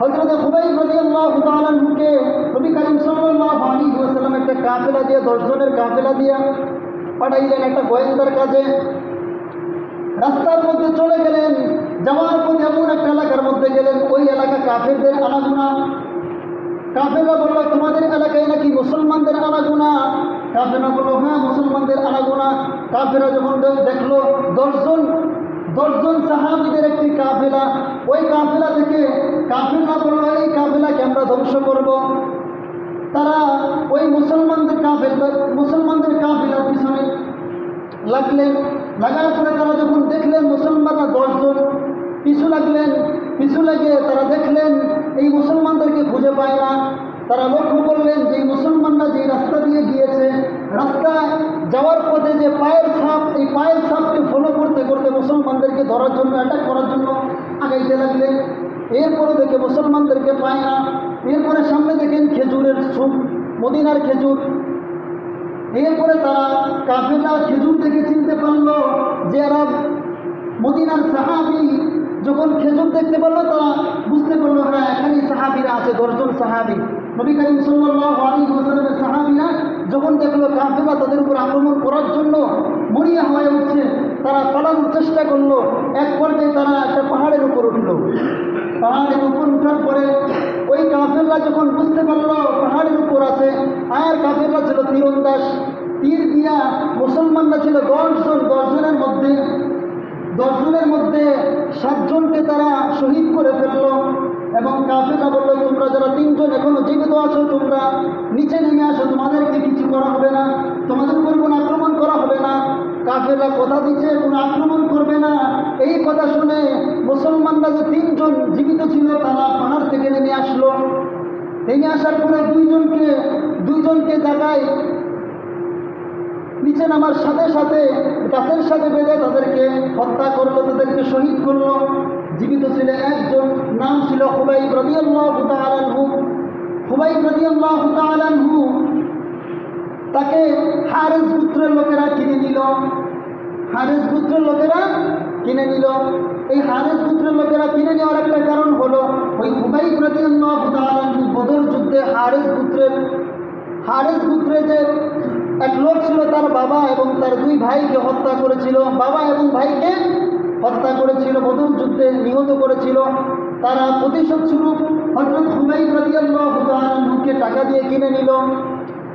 হজরত হুবাই রাদিয়াল্লাহু তাআলা নুকে নবী করিম সাল্লাল্লাহু আলাইহি ওয়াসাল্লাম একটা কাফেলা দিয়ে, দশজনের কাফেলা দিয়ে পাঠাইলেন একটা গোয়েন্দার কাজে। রাস্তার মধ্যে চলে গেলেন, যাওয়ার পথে এমন একটা এলাকার মধ্যে গেলেন, ওই এলাকা কাফেরদের আনাগুনা কাফেররা বলল, তোমাদের এলাকায় নাকি মুসলমানদের আনাগুনা কাফেরা বলল হ্যাঁ মুসলমানদের আনাগুনা কাফেরা যখন দেখল, দশজন দশজন সাহাবিদের একটি কাফেলা। ওই কাফেলা থেকে কাফেররা বলল এই কাফেলাকে আমরা ধ্বংস করব। তারা ওই মুসলমানদের কাফের মুসলমানদের কাফেলার পিছনে লাগলেন। লাগার পরে তারা যখন দেখলেন মুসলমানরা দশজন, পিছু লাগলেন, পিছু লাগে তারা দেখলেন এই মুসলমানদেরকে খুঁজে পায় না। তারা লক্ষ্য করলেন যে মুসলমানরা যে রাস্তা দিয়ে গিয়েছে রাস্তায় যাওয়ার পথে যে পায়ের সাপ এই পায়ের সাপকে ফলো করতে করতে মুসলমানদেরকে ধরার জন্য অ্যাটাক করার জন্য আগাইতে লাগলেন। এরপরে দেখে মুসলমানদেরকে পায় না। এরপরে সামনে দেখেন খেজুরের সুপ মদিনার খেজুর। এরপরে তারা কাফেলা খেজুর থেকে চিনতে পারল যে এরা মদিনার সাহাবি। যখন খেজুর দেখতে পারল, তারা বুঝতে পারল হ্যাঁ এখানেই সাহাবিরা আছে, দশজন সাহাবি। নবী করিম সাল্লাল্লাহু আলাইহি ওয়াসাল্লামের সাহাবিরা যখন দেখল কাফেলা তাদের উপর আক্রমণ করার জন্য মরিয়া হয়ে উঠছে, তারা পালানোর চেষ্টা করল। এক পর্যায়ে তারা একটা পাহাড়ের উপর উঠল। পাহাড়ের উপর উঠার পরে ওই কাফেররা যখন বুঝতে পারল পাহাড়ের উপর আছে, আর কাফেররা ছিল তীরন্দাস তীর দিয়া মুসলমানরা ছিল দশজন, দশজনের মধ্যে দশজনের মধ্যে সাতজনকে তারা শহীদ করে ফেলল। কাফেররা বলল, তোমরা যারা তিনজন এখনও জীবিত আছো, তোমরা নিচে নেমে আসো। তোমাদেরকে কিছু করা হবে না। তোমাদের উপর কোনো আক্রমণ করা হবে না। কাফেররা কথা দিচ্ছে, কোনো আক্রমণ করবে না। এই কথা শুনে মুসলমানরা যে তিনজন জীবিত ছিল, তারা পাহাড় থেকে নেমে আসলো। নেমে আসার পরে দুইজনকে দুইজনকে জায়গায় নিচে নামার সাথে সাথে, গাছের সাথে বেঁধে তাদেরকে হত্যা করল, তাদেরকে শহীদ করল। জীবিত ছিল একজন, নাম ছিল হুবাই রদিয়াল্লাহ তালানহু হুবাই রদিয়াল্লাহ তালানহু তাকে হারেস পুত্রের লোকেরা কিনে নিল। হারেস পুত্রের লোকেরা কিনে নিল। এই হারেস পুত্রের লোকেরা কিনে নেওয়ার একটা কারণ হলো, ওই হুবাই রদিয়াল্লাহ তালানহু বদর যুদ্ধে হারেস পুত্রের হারেস পুত্রে যে এক লোক ছিল তার বাবা এবং তার দুই ভাইকে হত্যা করেছিল। বাবা এবং ভাইকে হত্যা করেছিল, বদর যুদ্ধে নিহত করেছিল। তারা প্রতিশোধ স্বরূপ হজরত হুবাই রাদিয়াল্লাহকে টাকা দিয়ে কিনে নিল।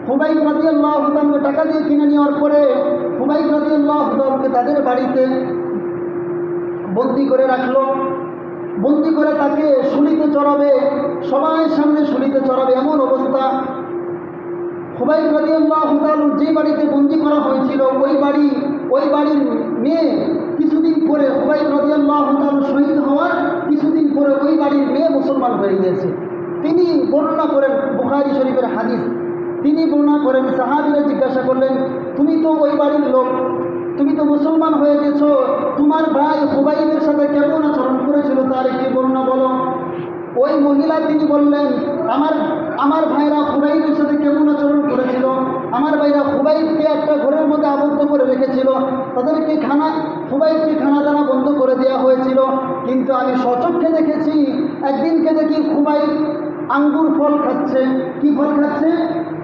হুবাই রাদিয়াল্লাহকে টাকা দিয়ে কিনে নেওয়ার পরে হুবাই রাদিয়াল্লাহকে তাদের বাড়িতে বন্দি করে রাখল। বন্দি করে তাকে শুলিতে চড়াবে সবাই সামনে শুলিতে চড়াবে এমন অবস্থা। হুবাই রাদিয়াল্লাহ তাআলা যে বাড়িতে বন্দি করা হয়েছিল, ওই বাড়ি, ওই বাড়ির মেয়ে কিছুদিন পরে হুবাই রাদিয়াল্লাহ তাআলা শহীদ হওয়ার কিছুদিন পরে ওই বাড়ির মেয়ে মুসলমান হয়ে গিয়েছে। তিনি বর্ণনা করেন বুখারী শরীফের হাদিস। তিনি বর্ণনা করেন, সাহাবীরা জিজ্ঞাসা করলেন, তুমি তো ওই বাড়ির লোক, তুমি তো মুসলমান হয়ে গেছো, তোমার ভাই হুবাইবের সাথে কেমন আচরণ করেছিল, তার একটি বর্ণনা বলো। ওই মহিলা তিনি বললেন, আমার আমার ভাইরা হুবাইবের সাথে কেমন আচরণ করেছিল? আমার ভাইরা হুবাইবকে একটা ঘরের মধ্যে আবদ্ধ করে রেখেছিল। তাদেরকে খানা হুবাইবকে খানা দানা বন্ধ করে দেওয়া হয়েছিল। কিন্তু আমি সচক্ষে দেখেছি, একদিনকে দেখি হুবাইব আঙ্গুর ফল খাচ্ছে। কি ফল খাচ্ছে?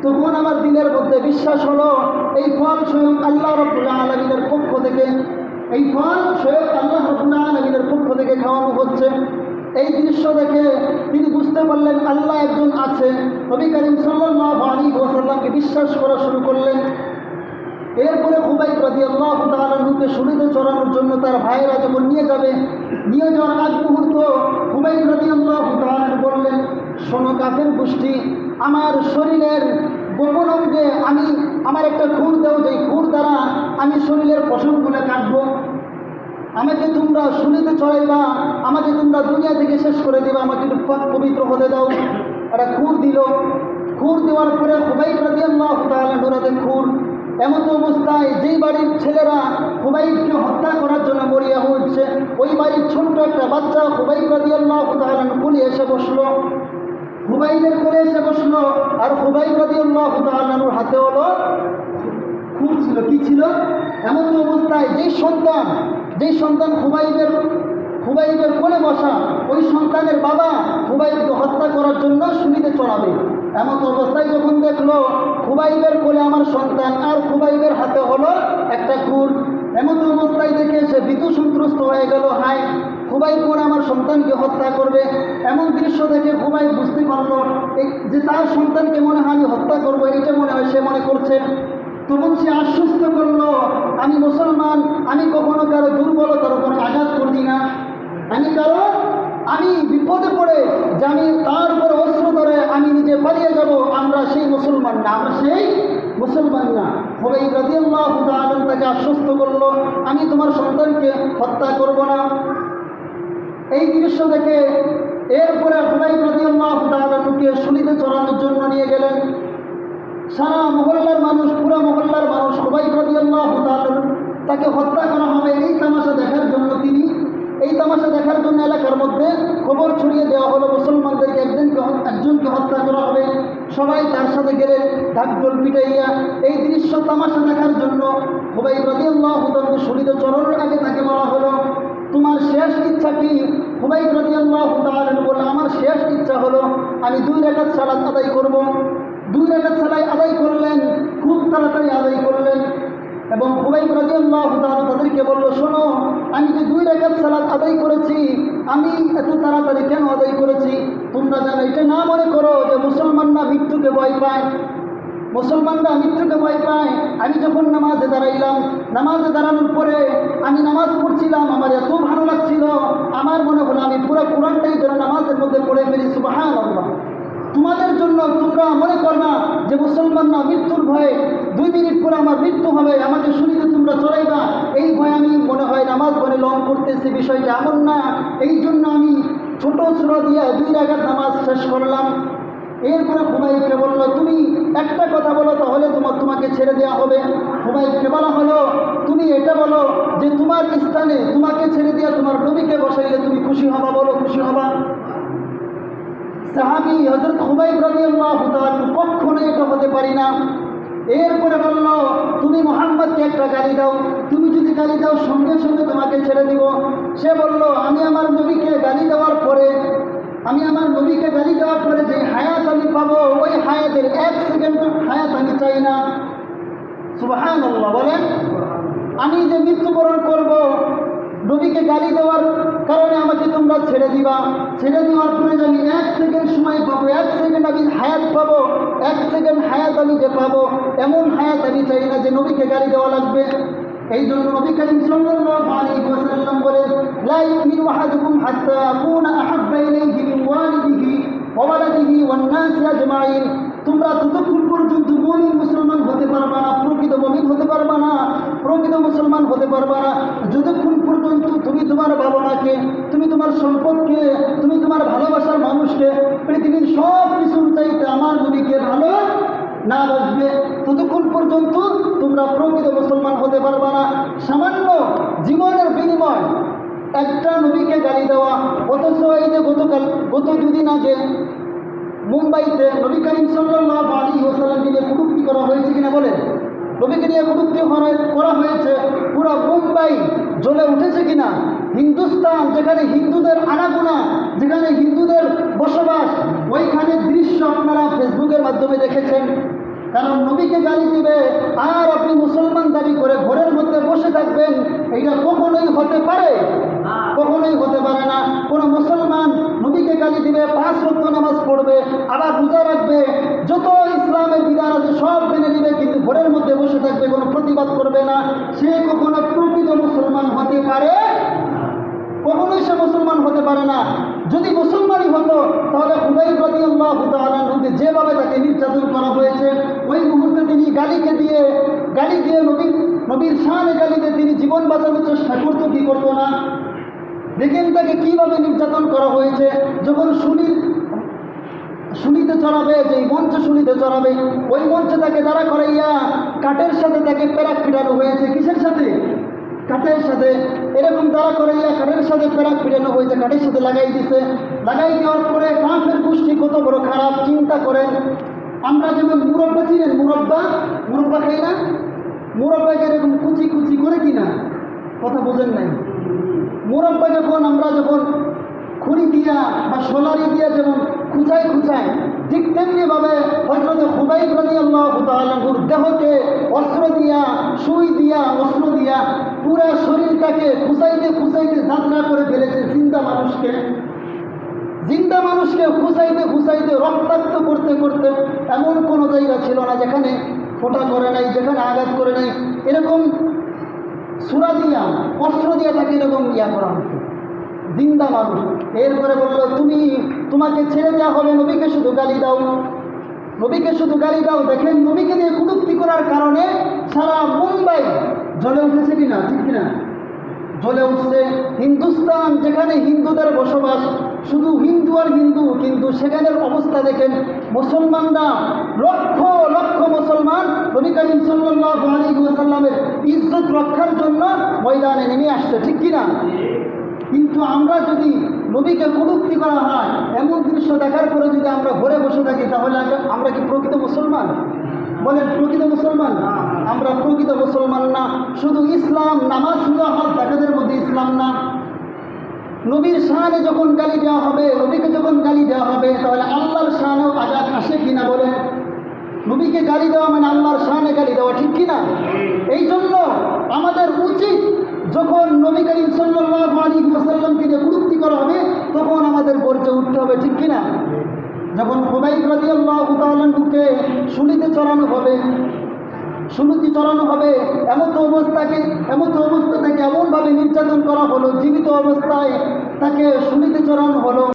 তখন আমার দিনের মধ্যে বিশ্বাস হলো, এই ফল স্বয়ং আল্লাহ রবুল্লাহ আলমিনের পক্ষ থেকে, এই ফল স্বয়ং আল্লাহ রবুল্লাহ আলমিনের পক্ষ থেকে খাওয়ানো হচ্ছে। এই দৃশ্য দেখে তিনি বুঝতে পারলেন আল্লাহ একজন আছে। নবী করিম সাল্লাল্লাহু আলাইহি ওয়াসাল্লামকে বিশ্বাস করা শুরু করলেন। এরপরে হুবাই রাজি আল্লাহ তালুকে শুলিতে চড়ানোর জন্য তার ভাইয়েরা যখন নিয়ে যাবে, নিয়ে যাওয়ার আগ মুহূর্ত হুবাই রাজি আল্লাহ তালু বললেন, শোনো কাফের গোষ্ঠী, আমার শরীরের গোপন অঙ্গে আমি, আমার একটা খুর দেও যে খুর দ্বারা আমি শরীরের পশমগুলো কাটবো আমাকে তোমরা শুনিতে চড়াইবা, আমাকে তোমরা দুনিয়া থেকে শেষ করে দিবা, আমাকে একটু পবিত্র হতে দাও। একটা খুর দিল। খুর দেওয়ার পরে হুবাই রাজি আল্লাহ তালুরাতে খুর। এমন অবস্থায় যেই বাড়ির ছেলেরা হুবাইবকে হত্যা করার জন্য মরিয়া হচ্ছে, ওই বাড়ির ছোট্ট একটা বাচ্চা হুবাইব রাজি আল্লাহ তালন কুলি এসে বসল। হুবাইবের করে এসে বসল, আর হুবাইব রাজি আল্লাহ তালুর হাতে হলো খুব ছিল। কি ছিল? এমন অবস্থায় যেই সন্তান যেই সন্তান হুবাইবের হুবাইবের কোলে বসা, ওই সন্তানের বাবা হুবাইবকে হত্যা করার জন্য শুনিতে চড়াবে। এমন অবস্থায় যখন দেখল, খুবাইবের কোলে আমার সন্তান আর খুবাইবের হাতে হলো একটা কুর এমন অবস্থায় দেখে সে ভীতু সন্ত্রস্ত হয়ে গেল, হায়, খুবাই কোন আমার সন্তানকে হত্যা করবে? এমন দৃশ্য দেখে খুবাই বুঝতে পারল যে তার সন্তানকে মনে হয় আমি হত্যা করব, এটা মনে হয় সে মনে করছে। তখন সে আশ্বস্ত করল, আমি মুসলমান, আমি কখনো কারও দুর্বলতার উপর আঘাত করি না। আমি কারও আমি বিপদে পড়ে, যে আমি তার উপর অস্ত্র ধরে আমি নিজে পালিয়ে যাব, আমরা সেই মুসলমান না, আমরা সেই মুসলমান না। হবে আলম তাকে আশ্বস্ত করল, আমি তোমার সন্তানকে হত্যা করব না। এই দৃশ্য দেখে এরপরে হুবাই রাজিয়াল্লাহ আলমকে শুনিতে চড়ানোর জন্য নিয়ে গেলেন। সারা মহল্লার মানুষ, পুরো মহল্লার মানুষ সবাই রাজিয়াল্লাহ তাকে হত্যা করা হবে এই তামাশা দেখার জন্য তিনি, এই তামাশা দেখার জন্য এলাকার মধ্যে খবর ছড়িয়ে দেওয়া হলো। মুসলমানদেরকে একজনকে একজনকে হত্যা করা হবে। সবাই তার সাথে গেলেন ঢাকঢোল পিটাইয়া এই দৃশ্য তামাশা দেখার জন্য সবাই রাজিয়াল্লাহ তালকে শরীরে চরণের আগে তাকে বলা হলো। তোমার শেষ ইচ্ছা কি? হুবাই রাজিয়াল্লাহ তাআলা বলে আমার শেষ ইচ্ছা হলো, আমি দুই রেখাত সালাত আদায় করব। এবং হুবাই রাজিয়াল্লাহ তাদেরকে বলল, শোনো, আমি যে দুই রেখাত সালাত আদায় করেছি, আমি এত তাড়াতাড়ি কেন আদায় করেছি? তোমরা যেন এটা না মনে করো যে মুসলমানরা মৃত্যুকে ভয় পায়, মুসলমানরা মৃত্যুকে ভয় পায়, আমি যখন নামাজে দাঁড়াইলাম, নামাজে দাঁড়ানোর পরে আমি নামাজ পড়ছিলাম, আমার এত ভালো লাগছিল, আমার মনে হলো আমি পুরো কোরআনটাই যেন নামাজের মধ্যে পড়ে ফেলি আল্লাহ তোমাদের জন্য তোমরা মনে করবা যে মুসলমানরা মৃত্যুর ভয়ে দুই মিনিট পরে আমার মৃত্যু হবে, আমাকে শুনিতে তোমরা চড়াইবা। এই ভয়ে আমি মনে হয় নামাজ পড়ে লং করতেছি, বিষয়টা এমন না। এই জন্য আমি ছোট ছোট দিয়ে দুই রাগার নামাজ শেষ করলাম। এরপরে হুমাইকে বলল, তুমি একটা কথা বলো, তাহলে তোমার তোমাকে ছেড়ে দেওয়া হবে। হুমাইকে বলা হলো, তুমি এটা বলো যে তোমার স্থানে তোমাকে ছেড়ে দিয়া তোমার নবীকে বসাইলে তুমি খুশি হবা, বলো খুশি হবা। সাহাবি হজরত হুমাই রাদিয়াল্লাহু তাআলা কখনো এটা হতে পারি না। এরপরে বলল, তুমি মোহাম্মদকে একটা গালি দাও। তুমি যদি গালি দাও, সঙ্গে সঙ্গে তোমাকে ছেড়ে দিব। সে বলল, আমি আমার নবীকে গালি দেওয়ার পরে, আমি আমার নবীকে গালি দেওয়ার পরে যে হায়াত আমি পাবো, ওই হায়াতের এক সেকেন্ড হায়াত আমি চাই না। সুবাহান আল্লাহ বলেন। আমি যে মৃত্যুবরণ করব, নবীকে গালি দেওয়ার কারণে আমাকে ছেড়ে দিবা। ছেড়ে দেওয়ার পরে আমি এক সেকেন্ড সময় পাবো, এক সেকেন্ড আমি হায়াত পাবো, এক সেকেন্ড হায়াত আমি যে পাবো, এমন হায়াত আমি চাই না যে নবীকে গালি দেওয়া লাগবে। এই জন্য নবী করিম সাল্লাল্লাহু তোমরা ততক্ষণ পর্যন্ত মমিন মুসলমান হতে পারবা না, প্রকৃত মমিন হতে পারবা না, প্রকৃত মুসলমান হতে পারবা না। যতক্ষণ পর্যন্ত তুমি তোমার ভাবনাকে তুমি তোমার সম্পদকে, তুমি তোমার ভালোবাসার মানুষকে, পৃথিবীর সব কিছুর চাইতে আমার নবীকে ভালো না বাসবে ততক্ষণ পর্যন্ত তোমরা প্রকৃত মুসলমান হতে পারবে না। সামান্য জীবনের বিনিময় একটা নবীকে গালি দেওয়া, অথচ এই যে গতকাল, গত দুদিন আগে মুম্বাইতে নবী করিম সাল্লাল্লাহু আলাইহি ওয়াসাল্লামকে নিয়ে কটূক্তি করা হয়েছে কিনা বলেন? নবীকে নিয়ে কটূক্তি করা- হয়েছে। পুরো মুম্বাই জ্বলে উঠেছে কিনা? হিন্দুস্তান, যেখানে হিন্দুদের আনাগোনা, যেখানে হিন্দুদের বসবাস, ওইখানে দৃশ্য আপনারা ফেসবুকের মাধ্যমে দেখেছেন। কারণ নবীকে গালি দিবে, আর আপনি মুসলমান দাবি করে ঘরের মধ্যে বসে থাকবেন, এটা কখনোই হতে পারে? কখনোই হতে পারে না। কোনো মুসলমান নবীকে গালি দিবে, পাঁচ রক্ত নামাজ পড়বে, আবার রোজা রাখবে, যত ইসলামের বিধান আছে সব মেনে ঘরের মধ্যে বসে থাকবে কোনো প্রতিবাদ করবে না। সে কখনো প্রকৃত মুসলমান হতে পারে? কখনোই সে মুসলমান হতে পারে না। যদি মুসলমানই হতো, তাহলে হুবাই প্রতি আল্লাহ যেভাবে তাকে নির্যাতন করা হয়েছে, ওই মুহূর্তে তিনি গালিকে দিয়ে, গালি দিয়ে নবীর নবীর শানে গালি দিয়ে তিনি জীবন বাঁচানোর চেষ্টা করতো, কি করতো না? দেখেন তাকে কীভাবে নির্যাতন করা হয়েছে। যখন শুনি শুনিতে চড়াবে যে মঞ্চে শুনিতে চড়াবে, ওই মঞ্চে তাকে দাঁড়া করাইয়া কাঠের সাথে তাকে প্যারাক পিটানো হয়েছে। কিসের সাথে? কাঠের সাথে। এরকম দাঁড়া করাইয়া কাঠের সাথে প্যারাক পিটানো হয়েছে, কাঠের সাথে লাগাই দিছে। লাগাই দেওয়ার পরে কাফের গোষ্ঠী কত বড় খারাপ, চিন্তা করেন আমরা যেমন মুরব্বা চিনেন, মুরব্বা? মুরব্বা খাই না? মুরব্বাকে এরকম কুচি কুচি করে কিনা কথা বোঝেন নাই? মুরব্বা যখন আমরা যখন খুঁড়ি দিয়া বা সোলারি দিয়া যেমন খুঁজে খুঁচায় খুঁচায় ঠিক তেমনিভাবে হজরত খুবাই প্রতি আল্লাহ দেহকে অস্ত্র দিয়া, সুই দিয়া, অস্ত্র দিয়া পুরা শরীরটাকে খুঁচাইতে খুঁচাইতে যাত্রা করে ফেলেছে জিন্দা মানুষকে। জিন্দা মানুষকে খুঁচাইতে খুঁচাইতে রক্তাক্ত করতে করতে এমন কোনো জায়গা ছিল না যেখানে ফোটা করে নাই, যেখানে আঘাত করে নাই। এরকম সুরা দিয়া, অস্ত্র দিয়া তাকে এরকম ইয়া করা হতো। জিন্দা মানুষ। এরপরে বলল, তুমি তোমাকে ছেড়ে দেওয়া হবে, নবীকে শুধু গালি দাও। নবীকে শুধু গালি দাও দেখেন নবীকে নিয়ে কুটুক্তি করার কারণে সারা মুম্বাই জ্বলে উঠেছে কিনা, ঠিক কিনা? জ্বলে উঠছে। হিন্দুস্তান, যেখানে হিন্দুদের বসবাস, শুধু হিন্দু আর হিন্দু, কিন্তু সেখানের অবস্থা দেখেন, মুসলমানরা লক্ষ লক্ষ মুসলমান নবী করিম সাল্লাল্লাহু আলাইহি ওয়াসাল্লামের ইজ্জত রক্ষার জন্য ময়দানে নেমে আসছে, ঠিক কিনা? কিন্তু আমরা যদি নবীকে কটুক্তি করা হয়, এমন দৃশ্য দেখার পরে যদি আমরা ঘরে বসে থাকি, তাহলে আমরা- কি প্রকৃত মুসলমান? বলেন, প্রকৃত মুসলমান? আমরা প্রকৃত মুসলমান না, শুধু ইসলাম নামাজ শুধু হক দেখাদের মধ্যে ইসলাম না। নবীর শানে যখন গালি দেওয়া হবে, নবীকে যখন গালি দেওয়া হবে, তাহলে আল্লাহর শানেও আজাদ আসে কিনা বলেন? নবীকে গালি দেওয়া মানে আল্লাহর শানে গালি দেওয়া ঠিক কিনা? এই জন্য আমাদের উচিত যখন নবী করিম সাল্লাল্লাহু আলাইহি ওয়াসাল্লামকে নিয়ে কুরুক্তি করা হবে তখন আমাদের গর্জে উঠতে হবে, ঠিক কিনা? যখন খুবাইব রাজিয়াল্লাহ তাআলাকে শুনিতে চড়ানো হবে সুনতি চড়ানো হবে, এমত অবস্থাকে, এমত অবস্থা থেকে এমনভাবে নির্যাতন করা হলো, জীবিত অবস্থায় তাকে শুনিতে চড়ানো হলো।